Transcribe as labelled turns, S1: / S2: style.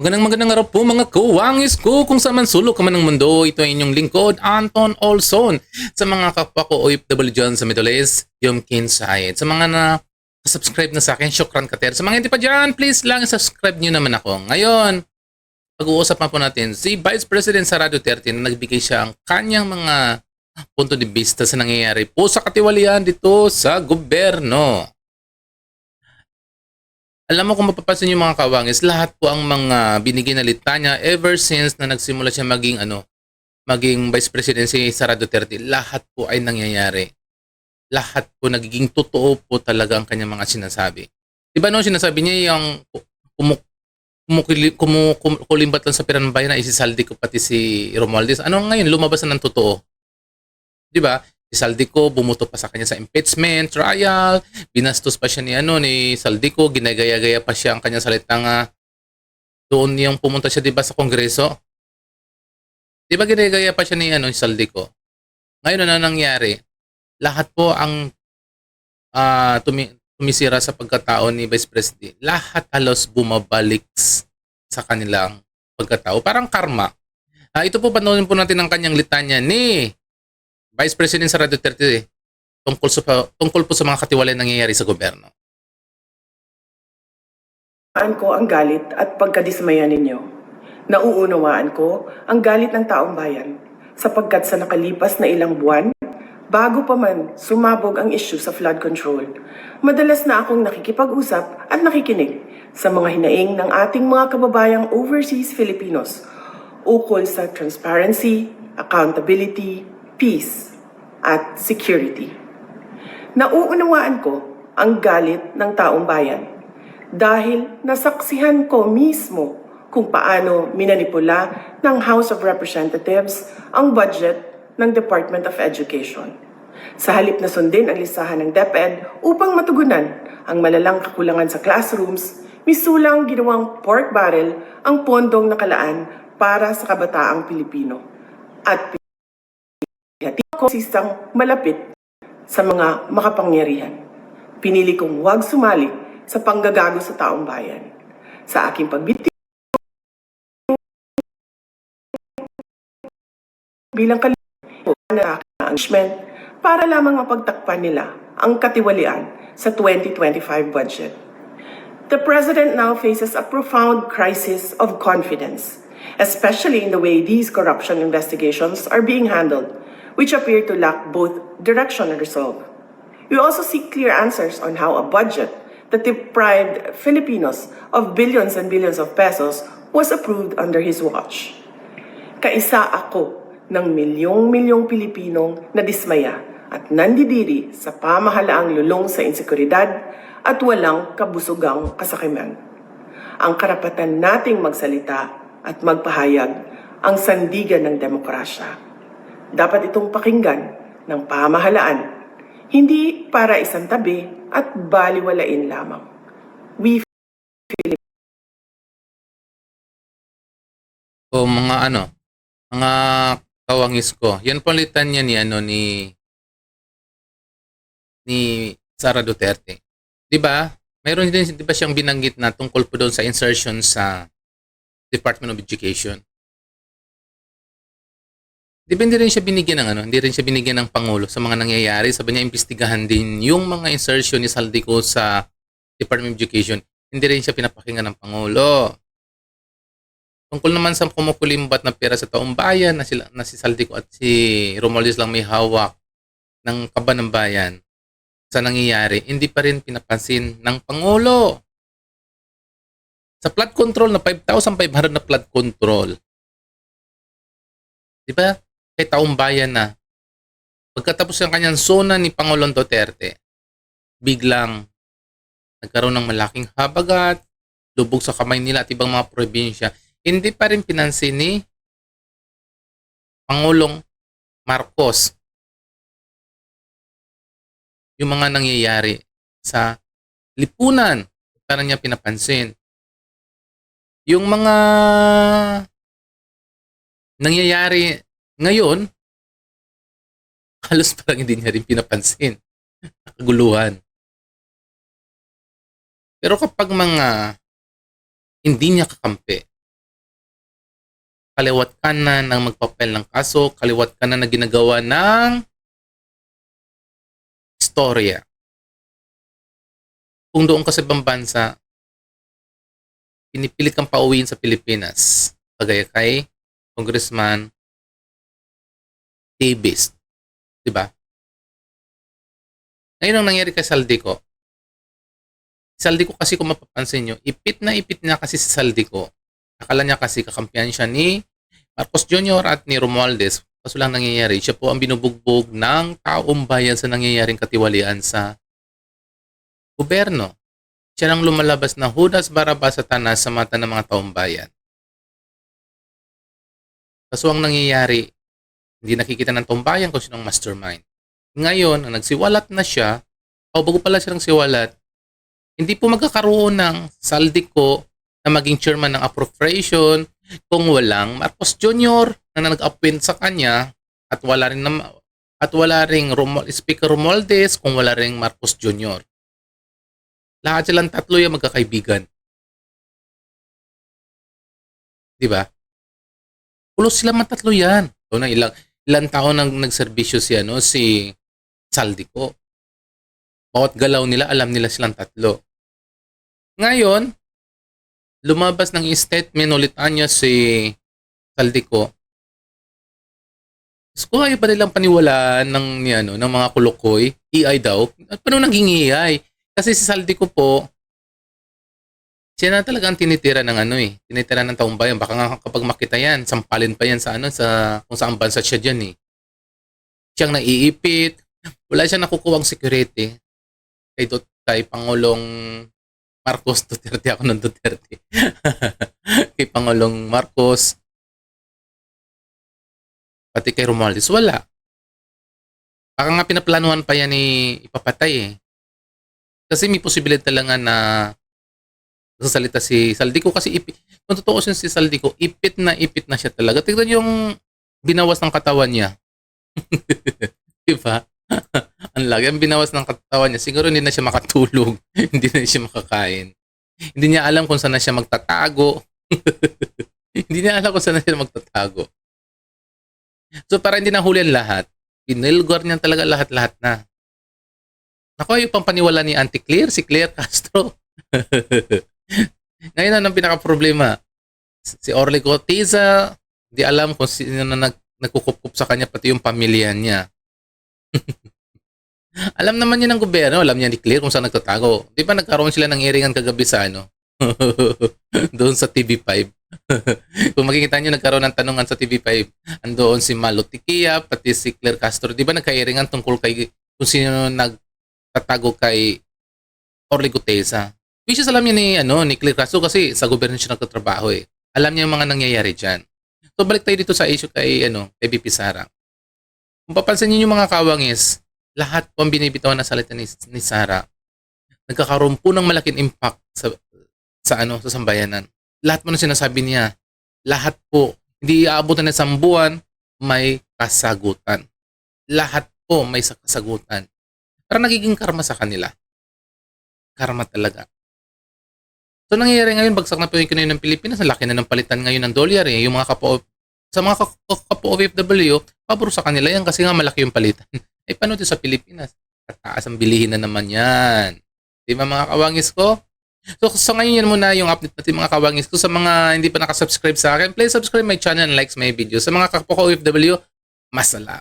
S1: Magandang magandang araw po mga kuwangis ko kung saan man sulok ka man ng mundo. Ito ay inyong lingkod, Anton Olson. Sa mga kapwa ko OFW dyan sa Middle East, Yom Kin Sayed. Sa mga na subscribe na sa akin, syukran kater. Sa mga hindi pa dyan, please lang subscribe nyo naman ako. Ngayon, pag-uusap pa po natin si Vice President Sara Duterte na nagbigay siya ang kanyang mga punto de vista sa nangyayari po sa katiwalian dito sa gobyerno. Alam mo kung mapapansin yung mga kawangis, lahat po ang mga binigay na litanya ever since na nagsimula siya maging ano, maging Vice President si Sara Duterte, lahat po ay nangyayari. Lahat po nagiging totoo po talaga ang kanyang mga sinasabi. Di ba no, sinasabi niya yung kumuk kumukili- kumu- kum- kulimbat lang sa pera ng bayan na isisaldi ko pati si Romualdez. Ano ngayon, lumabas na ng totoo. Di ba? Si Saldico bumuto pa sa kanya sa impeachment trial, binastos pa siya ni ano ni Saldico, ginagaya-gaya pa siya ang kanyang salita nga doon yung pumunta siya 'di ba sa kongreso. 'Di ba ginagaya pa siya ni ano ni Saldico? Ngayon ano nangyari? Lahat po ang ah tumi- tumisira sa pagkatao ni Vice President. Lahat halos bumabalik sa kanilang pagkatao. Parang karma. Ah, ito po panoorin po natin ang kanyang litanya ni Vice President Sara Duterte eh, tungkol sa tungkol po sa mga katiwalay nangyayari sa gobyerno.
S2: Nauunawaan ko ang galit at pagkadismaya ninyo. Nauunawaan ko ang galit ng taong bayan sapagkat sa nakalipas na ilang buwan, bago pa man sumabog ang issue sa flood control, madalas na akong nakikipag-usap at nakikinig sa mga hinaing ng ating mga kababayang overseas Filipinos ukol sa transparency, accountability, peace, at security. Nauunawaan ko ang galit ng taong bayan dahil nasaksihan ko mismo kung paano minanipula ng House of Representatives ang budget ng Department of Education. Sa halip na sundin ang listahan ng DepEd upang matugunan ang malalang kakulangan sa classrooms, misulang ginawang pork barrel ang pondong nakalaan para sa kabataang Pilipino. At pinahati ko sistang malapit sa mga makapangyarihan. Pinili kong huwag sumali sa panggagago sa taong bayan. Sa aking pagbiti bilang kalito na aking arrangement para lamang mapagtakpan nila ang katiwalian sa 2025 budget. The President now faces a profound crisis of confidence, especially in the way these corruption investigations are being handled, which appear to lack both direction and resolve. We also seek clear answers on how a budget that deprived Filipinos of billions and billions of pesos was approved under his watch. Kaisa ako ng milyong-milyong Pilipinong na dismaya at nandidiri sa pamahalaang lulong sa insekuridad at walang kabusugang kasakiman. Ang karapatan nating magsalita at magpahayag ang sandigan ng demokrasya. Dapat itong pakinggan ng pamahalaan, hindi para isang tabi at baliwalain lamang. We
S1: O mga ano, mga kawangis ko. Yan po litanya ni ano ni ni Sara Duterte. 'Di ba? Mayroon din 'di ba siyang binanggit na tungkol po doon sa insertion sa Department of Education. Hindi rin siya binigyan ng ano, hindi rin siya binigyan ng Pangulo sa mga nangyayari. Sabi niya, imbestigahan din yung mga insertion ni Saldico sa Department of Education. Hindi rin siya pinapakinggan ng Pangulo. Tungkol naman sa kumukulimbat na pera sa taong bayan na, sila, na si Saldico at si Romualdez lang may hawak ng kaba ng bayan sa nangyayari, hindi pa rin pinapansin ng Pangulo. Sa flood control na 5,500 na flood control, di ba? Kay taong bayan na. Pagkatapos ng kanyang zona ni Pangulong Duterte, biglang nagkaroon ng malaking habagat, lubog sa kamay nila at ibang mga probinsya. Hindi pa rin pinansin ni Pangulong Marcos yung mga nangyayari sa lipunan. Parang niya pinapansin. Yung mga nangyayari ngayon, halos parang hindi niya rin pinapansin. Kaguluhan. Pero kapag mga hindi niya kakampi, kaliwat kanan ng magpapel ng kaso, kaliwat kanan na ginagawa ng istorya. Kung doon ka sa ibang bansa, pinipilit kang pauwiin sa Pilipinas. Kagaya kay Congressman Davis. Diba? Ngayon ang nangyari kay Saldico. Saldico kasi kung mapapansin nyo, ipit na ipit na kasi si Saldico. Akala niya kasi kakampiyan siya ni Marcos Jr. at ni Romualdez. Kaso lang nangyayari, siya po ang binubugbog ng taong bayan sa nangyayaring katiwalian sa gobyerno. Siya nang lumalabas na Judas Barabas sa tanas sa mata ng mga taong bayan. Kaso ang nangyayari, hindi nakikita ng taong bayan kung sinong mastermind. Ngayon, ang nagsiwalat na siya, o bago pala siya ng siwalat, hindi po magkakaroon ng saldiko na maging chairman ng appropriation kung walang Marcos Jr. na nag-appoint sa kanya at wala rin nam- at wala ring Romol- Speaker Romualdez kung wala ring Marcos Jr. Lahat silang tatlo yung magkakaibigan. Di ba? Pulos sila man tatlo yan. So, na ilang, ilang taon nang nagserbisyo si, ano, si Saldico. Bawat galaw nila, alam nila silang tatlo. Ngayon, lumabas ng statement ulit niya si Saldico. Kung ayaw pa nilang paniwalaan ng, ano, ng mga kulukoy, EI daw, at paano naging EI? Kasi si Saldico po, siya na talaga ang tinitira ng ano eh. Tinitira ng taong bayan. Baka nga kapag makita yan, sampalin pa yan sa ano, sa kung saan bansa siya dyan eh. Siyang naiipit. Wala siyang nakukuwang security. Kay, Dut- kay Pangulong Marcos Duterte. Ako ng Duterte. kay Pangulong Marcos. Pati kay Romualdez. Wala. Baka nga pinaplanuhan pa yan ni ipapatay eh. Kasi may posibilidad talaga na sasalita si Saldico kasi ipit, kung totoo si Saldico, ipit na ipit na siya talaga. Tignan yung binawas ng katawan niya. Di ba? Ang lagi ang binawas ng katawan niya. Siguro hindi na siya makatulog. hindi na siya makakain. Hindi niya alam kung saan na siya magtatago. hindi niya alam kung saan siya magtatago. So para hindi nahuli ang lahat, pinilgor niya talaga lahat-lahat na. Ako yung pampaniwala ni Auntie Claire, si Claire Castro. Ngayon ang pinaka-problema. Si Orly Cotiza, di alam kung sino na nag, nagkukup sa kanya, pati yung pamilya niya. alam naman niya ng gobyerno, alam niya ni Claire kung saan nagtatago. Di ba nagkaroon sila ng iringan kagabi sa ano? Doon sa TV5. kung makikita niyo nagkaroon ng tanungan sa TV5, andoon si Malo Tikia, pati si Claire Castro. Di ba nagkairingan tungkol kay kung sino nagtatago kay Orly Gutesa? Which is alam niya ni, ano, ni Claire Castro kasi sa gobyerno siya nagtatrabaho eh. Alam niya yung mga nangyayari dyan. So balik tayo dito sa issue kay, ano, kay BP Sara. Kung papansin niyo yung mga kawangis, lahat po ang binibitawan na salita ni, ni Sara, nagkakaroon po ng malaking impact sa, sa ano, sa sambayanan. Lahat mo na sinasabi niya, lahat po, hindi aabutan ng isang buwan, may kasagutan. Lahat po may sa- kasagutan. Para nagiging karma sa kanila. Karma talaga. So nangyayari ngayon, bagsak na po yung kinayo ng Pilipinas, ang laki na ng palitan ngayon ng dolyar eh. Yung mga kapo, sa mga ka- kapo OFW, pabor sa kanila yan kasi nga malaki yung palitan. eh paano ito sa Pilipinas? Tataas ang bilihin na naman yan. Di ba mga kawangis ko? So, so ngayon yan muna yung update natin mga kawangis ko. Sa mga hindi pa nakasubscribe sa akin, please subscribe my channel and likes my video. Sa mga kapo OFW, masalam.